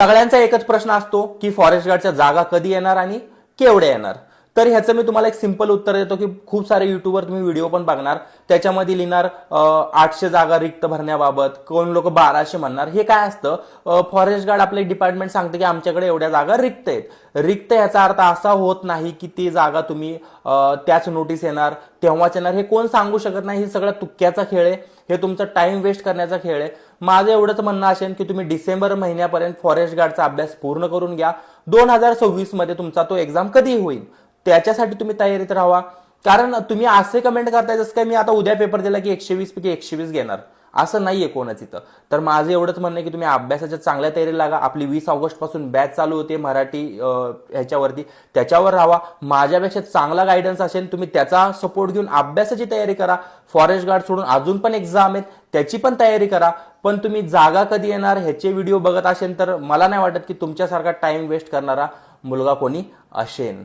सगळ्यांचा एकच प्रश्न असतो की फॉरेस्ट गार्डच्या जागा कधी येणार आणि केवढ्या येणार? तर ह्याचं मी तुम्हाला एक सिंपल उत्तर देतो की खूप सारे युट्यूबवर तुम्ही व्हिडिओ पण बघणार. त्याच्यामध्ये लिहिणार आठशे जागा रिक्त भरण्याबाबत कोण लोक बाराशे म्हणणार हे काय असतं? फॉरेस्ट गार्ड आपले डिपार्टमेंट सांगते की आमच्याकडे एवढ्या जागा रिक्त आहेत. रिक्त याचा अर्थ असा होत नाही की ती जागा तुम्ही त्याच नोटीस येणार तेव्हाच येणार. हे कोण सांगू शकत नाही हे सगळं तुक्क्याचा खेळ आहे. हे तुमचं टाइम वेस्ट करण्याचा खेळ आहे. माझं एवढंच म्हणणं असेल की तुम्ही डिसेंबर महिन्यापर्यंत फॉरेस्ट गार्डचा अभ्यास पूर्ण करून घ्या. दोन हजार सव्वीसमध्ये तुमचा तो एक्झाम कधी होईल? त्याच्यासाठी तुम्ही तयारीत राहा कारण तुम्ही असे कमेंट करताय जसं काय मी आता उद्या पेपर दिला की एकशे वीस पैकी एकशे वीस घेणार. असं नाहीये कोणाच इथं. तर माझं एवढंच म्हणणं आहे की तुम्ही अभ्यासाच्या चांगल्या तयारी लागा. आपली वीस ऑगस्टपासून बॅच चालू होते मराठी ह्याच्यावरती. त्याच्यावर राहा. माझ्यापेक्षा चांगला गायडन्स असेल तुम्ही त्याचा सपोर्ट घेऊन अभ्यासाची तयारी करा. फॉरेस्ट गार्ड सोडून अजून पण एक्झाम आहेत त्याची पण तयारी करा. पण तुम्ही जागा कधी येणार ह्याचे व्हिडिओ बघत असेल तर मला नाही वाटत की तुमच्यासारखा टाइम वेस्ट करणारा मुलगा कोणी असेल